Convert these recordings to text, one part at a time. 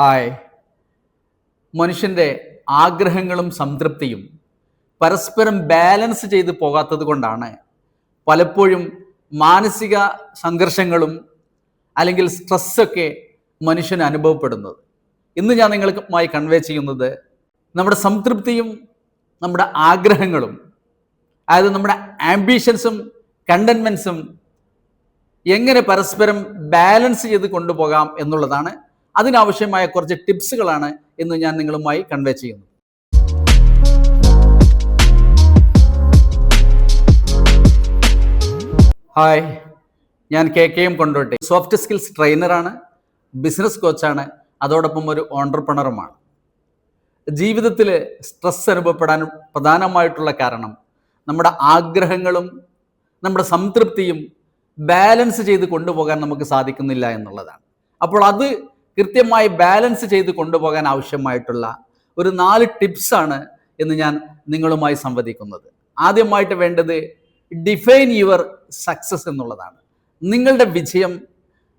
Hi മനുഷ്യന്റെ ആഗ്രഹങ്ങളും സംതൃപ്തിയും പരസ്പരം ബാലൻസ് ചെയ്ത് പോകാത്തത് കൊണ്ടാണ് പലപ്പോഴും മാനസിക സംഘർഷങ്ങളും അല്ലെങ്കിൽ സ്ട്രെസ്സൊക്കെ മനുഷ്യന് അനുഭവപ്പെടുന്നത്. ഇന്ന് ഞാൻ നിങ്ങൾക്കുമായി കൺവേ ചെയ്യുന്നത് നമ്മുടെ സംതൃപ്തിയും നമ്മുടെ ആഗ്രഹങ്ങളും അതായത് നമ്മുടെ ആംബിഷൻസും കണ്ടൻമെൻസും എങ്ങനെ പരസ്പരം ബാലൻസ് ചെയ്ത് കൊണ്ടുപോകാം എന്നുള്ളതാണ് അതിനാവശ്യമായ കുറച്ച് ടിപ്സുകളാണ് ഇന്ന് ഞാൻ നിങ്ങളുമായി കൺവേ ചെയ്യുന്നത്. ഹായ് ഞാൻ K K M കൊണ്ടോട്ടെ. Soft skills ട്രെയിനറാണ് ബിസിനസ് കോച്ചാണ് അതോടൊപ്പം ഒരു ഓണ്ടർപ്രണറുമാണ് ജീവിതത്തിൽ സ്ട്രെസ് അനുഭവപ്പെടാൻ പ്രധാനമായിട്ടുള്ള കാരണം നമ്മുടെ ആഗ്രഹങ്ങളും നമ്മുടെ സംതൃപ്തിയും ബാലൻസ് ചെയ്ത് കൊണ്ടുപോകാൻ നമുക്ക് സാധിക്കുന്നില്ല എന്നുള്ളതാണ്. അപ്പോൾ അത് കൃത്യമായി ബാലൻസ് ചെയ്ത് കൊണ്ടുപോകാൻ ആവശ്യമായിട്ടുള്ള ഒരു നാല് ടിപ്സാണ് എന്ന് ഞാൻ നിങ്ങളുമായി സംവദിക്കുന്നത്. ആദ്യമായിട്ട് വേണ്ടത് ഡിഫൈൻ യുവർ സക്സസ് എന്നുള്ളതാണ്. നിങ്ങളുടെ വിജയം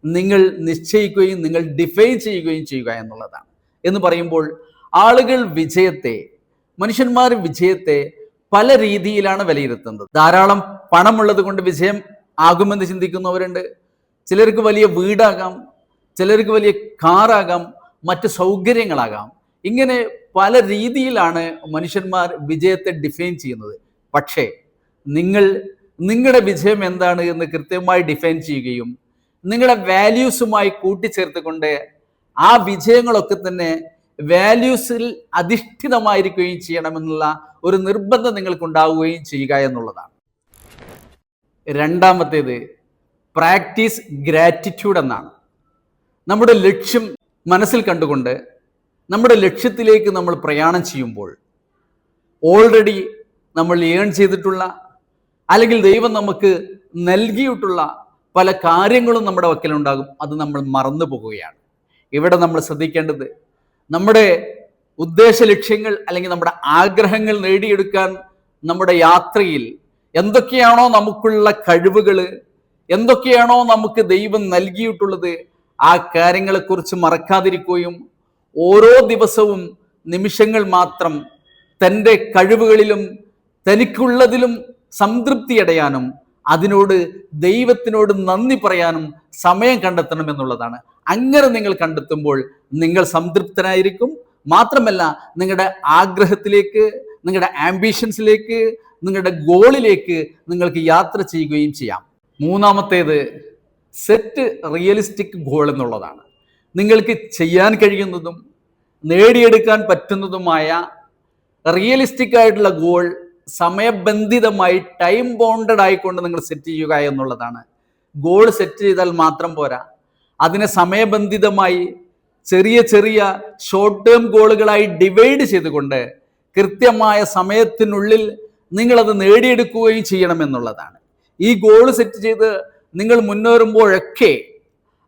നിങ്ങൾ നിശ്ചയിക്കുകയും നിങ്ങൾ ഡിഫൈൻ ചെയ്യുകയും ചെയ്യുക എന്നുള്ളതാണ്. എന്ന് പറയുമ്പോൾ ആളുകൾ വിജയത്തെ മനുഷ്യന്മാർ വിജയത്തെ പല രീതിയിലാണ് വിലയിരുത്തുന്നത്. ധാരാളം പണമുള്ളത് കൊണ്ട് വിജയം ആകുമെന്ന് ചിന്തിക്കുന്നവരുണ്ട്. ചിലർക്ക് വലിയ വീടാകാം ചിലർക്ക് വലിയ കാറാകാം മറ്റ് സൗകര്യങ്ങളാകാം. ഇങ്ങനെ പല രീതിയിലാണ് മനുഷ്യന്മാർ വിജയത്തെ ഡിഫൈൻ ചെയ്യുന്നത്. പക്ഷേ നിങ്ങൾ നിങ്ങളുടെ വിജയം എന്താണ് എന്ന് കൃത്യമായി ഡിഫൈൻ ചെയ്യുകയും നിങ്ങളുടെ വാല്യൂസുമായി കൂട്ടിച്ചേർത്തുകൊണ്ട് ആ വിജയങ്ങളൊക്കെ തന്നെ വാല്യൂസിൽ അധിഷ്ഠിതമായിരിക്കുകയും ചെയ്യണമെന്നുള്ള ഒരു നിർബന്ധം നിങ്ങൾക്കുണ്ടാവുകയും ചെയ്യുക എന്നുള്ളതാണ്. രണ്ടാമത്തേത് പ്രാക്ടീസ് ഗ്രാറ്റിറ്റ്യൂഡ് എന്നാണ്. നമ്മുടെ ലക്ഷ്യം മനസ്സിൽ കണ്ടുകൊണ്ട് നമ്മുടെ ലക്ഷ്യത്തിലേക്ക് നമ്മൾ പ്രയാണം ചെയ്യുമ്പോൾ ഓൾറെഡി നമ്മൾ ഏൺ ചെയ്തിട്ടുള്ള അല്ലെങ്കിൽ ദൈവം നമുക്ക് നൽകിയിട്ടുള്ള പല കാര്യങ്ങളും നമ്മുടെ വക്കലുണ്ടാകും. അത് നമ്മൾ മറന്നു പോകുകയാണ്. ഇവിടെ നമ്മൾ ശ്രദ്ധിക്കേണ്ടത് നമ്മുടെ ഉദ്ദേശ ലക്ഷ്യങ്ങൾ അല്ലെങ്കിൽ നമ്മുടെ ആഗ്രഹങ്ങൾ നേടിയെടുക്കാൻ നമ്മുടെ യാത്രയിൽ എന്തൊക്കെയാണോ നമുക്കുള്ള കഴിവുകൾ എന്തൊക്കെയാണോ നമുക്ക് ദൈവം നൽകിയിട്ടുള്ളത് ആ കാര്യങ്ങളെക്കുറിച്ച് മറക്കാതിരിക്കുകയും ഓരോ ദിവസവും നിമിഷങ്ങൾ മാത്രം തന്റെ കഴിവുകളിലും തനിക്കുള്ളതിലും സംതൃപ്തി അടയാനും അതിനോട് ദൈവത്തിനോട് നന്ദി പറയാനും സമയം കണ്ടെത്തണം എന്നുള്ളതാണ്. അങ്ങനെ നിങ്ങൾ കണ്ടെത്തുമ്പോൾ നിങ്ങൾ സംതൃപ്തനായിരിക്കും. മാത്രമല്ല നിങ്ങളുടെ ആഗ്രഹത്തിലേക്ക് നിങ്ങളുടെ ആംബിഷൻസിലേക്ക് നിങ്ങളുടെ ഗോളിലേക്ക് നിങ്ങൾക്ക് യാത്ര ചെയ്യുകയും ചെയ്യാം. മൂന്നാമത്തേത് സെറ്റ് റിയലിസ്റ്റിക് ഗോൾ എന്നുള്ളതാണ്. നിങ്ങൾക്ക് ചെയ്യാൻ കഴിയുന്നതും നേടിയെടുക്കാൻ പറ്റുന്നതുമായ റിയലിസ്റ്റിക് ആയിട്ടുള്ള ഗോൾ സമയബന്ധിതമായി ടൈം ബോണ്ടഡ് ആയിക്കൊണ്ട് നിങ്ങൾ സെറ്റ് ചെയ്യുക എന്നുള്ളതാണ്. ഗോൾ സെറ്റ് ചെയ്താൽ മാത്രം പോരാ. അതിനെ സമയബന്ധിതമായി ചെറിയ ചെറിയ ഷോർട്ട് ടേം ഗോളുകളായി ഡിവൈഡ് ചെയ്തുകൊണ്ട് കൃത്യമായ സമയത്തിനുള്ളിൽ നിങ്ങളത് നേടിയെടുക്കുകയും ചെയ്യണമെന്നുള്ളതാണ് ഈ ഗോൾ സെറ്റ് ചെയ്ത് നിങ്ങൾ മുന്നേറുമ്പോഴൊക്കെ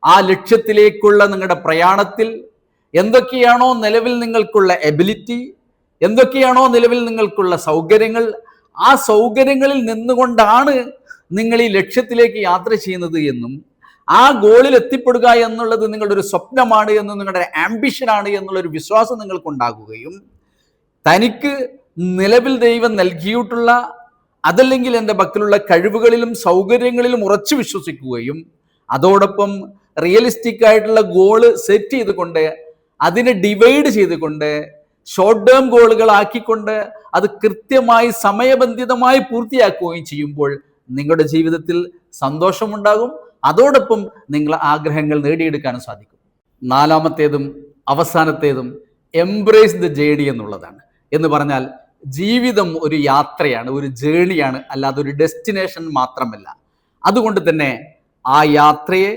ആ ലക്ഷ്യത്തിലേക്കുള്ള നിങ്ങളുടെ പ്രയാണത്തിൽ എന്തൊക്കെയാണോ നിലവിൽ നിങ്ങൾക്കുള്ള എബിലിറ്റി എന്തൊക്കെയാണോ നിലവിൽ നിങ്ങൾക്കുള്ള സൗകര്യങ്ങൾ ആ സൗകര്യങ്ങളിൽ നിന്നുകൊണ്ടാണ് നിങ്ങൾ ഈ ലക്ഷ്യത്തിലേക്ക് യാത്ര ചെയ്യുന്നത് എന്നും ആ ഗോളിൽ എത്തിപ്പെടുക എന്നുള്ളത് നിങ്ങളുടെ ഒരു സ്വപ്നമാണ് എന്നും നിങ്ങളുടെ ആംബിഷനാണ് എന്നുള്ളൊരു വിശ്വാസം നിങ്ങൾക്കുണ്ടാകുകയും തനിക്ക് നിലവിൽ ദൈവം നൽകിയിട്ടുള്ള അതല്ലെങ്കിൽ എന്റെ പക്കലുള്ള കഴിവുകളിലും സൗകര്യങ്ങളിലും ഉറച്ചു വിശ്വസിക്കുകയും അതോടൊപ്പം റിയലിസ്റ്റിക് ആയിട്ടുള്ള ഗോൾ സെറ്റ് ചെയ്തുകൊണ്ട് അതിനെ ഡിവൈഡ് ചെയ്തുകൊണ്ട് ഷോർട്ട് ടേം ഗോളുകൾ ആക്കിക്കൊണ്ട് അത് കൃത്യമായി സമയബന്ധിതമായി പൂർത്തിയാക്കുകയും ചെയ്യുമ്പോൾ നിങ്ങളുടെ ജീവിതത്തിൽ സന്തോഷമുണ്ടാകും. അതോടൊപ്പം നിങ്ങൾ ആഗ്രഹങ്ങൾ നേടിയെടുക്കാനും സാധിക്കും. നാലാമത്തേതും അവസാനത്തേതും എംബ്രേസ് ദ ജേഡി എന്നുള്ളതാണ്. എന്ന് പറഞ്ഞാൽ ജീവിതം ഒരു യാത്രയാണ് ഒരു ജേണിയാണ് അല്ലാതെ ഒരു ഡെസ്റ്റിനേഷൻ മാത്രമല്ല. അതുകൊണ്ട് തന്നെ ആ യാത്രയെ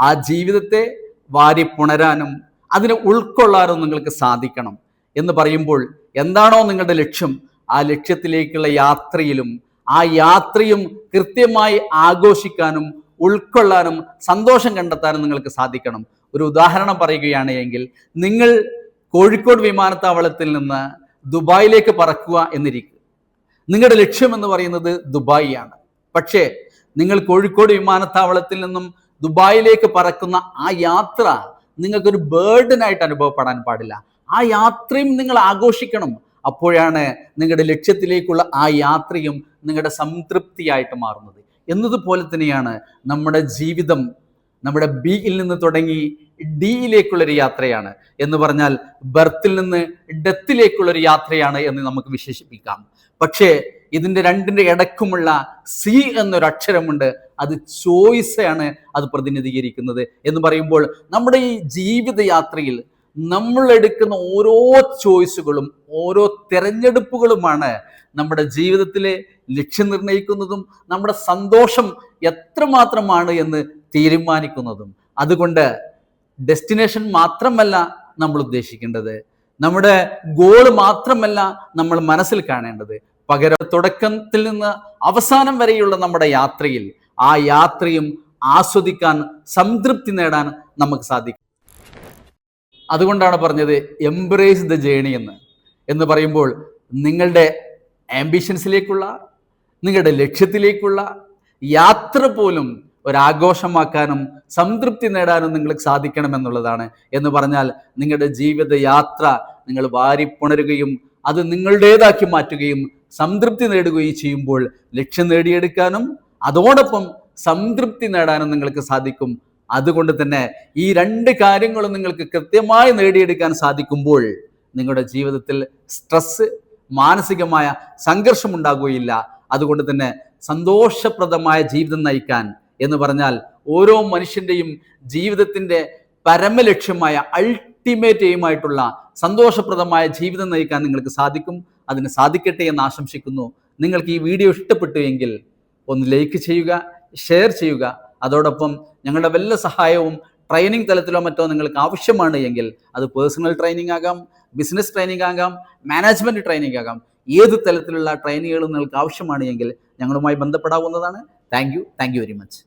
ആ ജീവിതത്തെ വാരി പുണരാനും അതിനെ ഉൾക്കൊള്ളാനും നിങ്ങൾക്ക് സാധിക്കണം എന്ന് പറയുമ്പോൾ എന്താണോ നിങ്ങളുടെ ലക്ഷ്യം ആ ലക്ഷ്യത്തിലേക്കുള്ള യാത്രയിലും ആ യാത്രയും കൃത്യമായി ആഘോഷിക്കാനും ഉൾക്കൊള്ളാനും സന്തോഷം കണ്ടെത്താനും നിങ്ങൾക്ക് സാധിക്കണം. ഒരു ഉദാഹരണം പറയുകയാണ് എങ്കിൽ നിങ്ങൾ കോഴിക്കോട് വിമാനത്താവളത്തിൽ നിന്ന് ദുബായിലേക്ക് പറക്കുക എന്നിരിക്കുക. നിങ്ങളുടെ ലക്ഷ്യം എന്ന് പറയുന്നത് ദുബായിയാണ്. പക്ഷേ നിങ്ങൾ കോഴിക്കോട് വിമാനത്താവളത്തിൽ നിന്നും ദുബായിലേക്ക് പറക്കുന്ന ആ യാത്ര നിങ്ങൾക്കൊരു ബേർഡനായിട്ട് അനുഭവപ്പെടാൻ പാടില്ല. ആ യാത്രയും നിങ്ങൾ ആഘോഷിക്കണം. അപ്പോഴാണ് നിങ്ങളുടെ ലക്ഷ്യത്തിലേക്കുള്ള ആ യാത്രയും നിങ്ങളുടെ സംതൃപ്തിയായിട്ട് മാറുന്നത്. എന്നതുപോലെ തന്നെയാണ് നമ്മുടെ ജീവിതം നമ്മുടെ ബിയിൽ നിന്ന് തുടങ്ങി ഡിയിലേക്കുള്ളൊരു യാത്രയാണ്. എന്ന് പറഞ്ഞാൽ ബർത്തിൽ നിന്ന് ഡെത്തിലേക്കുള്ളൊരു യാത്രയാണ് എന്ന് നമുക്ക് വിശേഷിപ്പിക്കാം. പക്ഷേ ഇതിന്റെ രണ്ടിന്റെ ഇടക്കുമുള്ള സി എന്നൊരു അക്ഷരമുണ്ട്. അത് ചോയ്സാണ് അത് പ്രതിനിധീകരിക്കുന്നത്. എന്ന് പറയുമ്പോൾ നമ്മുടെ ഈ ജീവിതയാത്രയിൽ നമ്മൾ എടുക്കുന്ന ഓരോ ചോയ്സുകളും ഓരോ തിരഞ്ഞെടുപ്പുകളുമാണ് നമ്മുടെ ജീവിതത്തിലെ ലക്ഷ്യം നിർണയിക്കുന്നതും നമ്മുടെ സന്തോഷം എത്രമാത്രമാണ് എന്ന് തീരുമാനിക്കുന്നതും. അതുകൊണ്ട് ഡെസ്റ്റിനേഷൻ മാത്രമല്ല നമ്മൾ ഉദ്ദേശിക്കേണ്ടത്. നമ്മുടെ ഗോൾ മാത്രമല്ല നമ്മൾ മനസ്സിൽ കാണേണ്ടത്. പകരം തുടക്കത്തിൽ നിന്ന് അവസാനം വരെയുള്ള നമ്മുടെ യാത്രയിൽ ആ യാത്രയും ആസ്വദിക്കാൻ സംതൃപ്തി നേടാൻ നമുക്ക് സാധിക്കും. അതുകൊണ്ടാണ് പറഞ്ഞത് എംബ്രേസ് ദ ജേണി എന്ന്. എന്ന് പറയുമ്പോൾ നിങ്ങളുടെ ആംബിഷൻസിലേക്കുള്ള നിങ്ങളുടെ ലക്ഷ്യത്തിലേക്കുള്ള യാത്ര പോലും ഒരാഘോഷമാക്കാനും സംതൃപ്തി നേടാനും നിങ്ങൾക്ക് സാധിക്കണം എന്നുള്ളതാണ് എന്ന് പറഞ്ഞാൽ നിങ്ങളുടെ ജീവിത യാത്ര നിങ്ങൾ വാരിപ്പുണരുകയും അത് നിങ്ങളുടേതാക്കി മാറ്റുകയും സംതൃപ്തി നേടുകയും ചെയ്യുമ്പോൾ ലക്ഷ്യം നേടിയെടുക്കാനും അതോടൊപ്പം സംതൃപ്തി നേടാനും നിങ്ങൾക്ക് സാധിക്കും. അതുകൊണ്ട് തന്നെ ഈ രണ്ട് കാര്യങ്ങളും നിങ്ങൾക്ക് കൃത്യമായി നേടിയെടുക്കാൻ സാധിക്കുമ്പോൾ നിങ്ങളുടെ ജീവിതത്തിൽ സ്ട്രെസ് മാനസികമായ സംഘർഷം ഉണ്ടാകുകയില്ല. അതുകൊണ്ട് തന്നെ സന്തോഷപ്രദമായ ജീവിതം നയിക്കാൻ എന്ന് പറഞ്ഞാൽ ഓരോ മനുഷ്യന്റെയും ജീവിതത്തിന്റെ പരമലക്ഷ്യമായ അൾട്ടിമേറ്റ് എയിമായിട്ടുള്ള സന്തോഷപ്രദമായ ജീവിതം നയിക്കാൻ നിങ്ങൾക്ക് സാധിക്കും. അതിന് സാധിക്കട്ടെ എന്ന് ആശംസിക്കുന്നു. നിങ്ങൾക്ക് ഈ വീഡിയോ ഇഷ്ടപ്പെട്ടു എങ്കിൽ ഒന്ന് ലൈക്ക് ചെയ്യുക ഷെയർ ചെയ്യുക. അതോടൊപ്പം ഞങ്ങളുടെ വല്ല സഹായവും ട്രെയിനിങ് തലത്തിലോ മറ്റോ നിങ്ങൾക്ക് ആവശ്യമാണ് എങ്കിൽ അത് പേഴ്സണൽ ട്രെയിനിങ് ആകാം ബിസിനസ് ട്രെയിനിങ് ആകാം മാനേജ്മെന്റ് ട്രെയിനിങ് ആകാം. ഏത് തലത്തിലുള്ള ട്രെയിനിങ്ങുകളും നിങ്ങൾക്ക് ആവശ്യമാണ് എങ്കിൽ ഞങ്ങളുമായി ബന്ധപ്പെടാവുന്നതാണ്. Thank you thank you very much.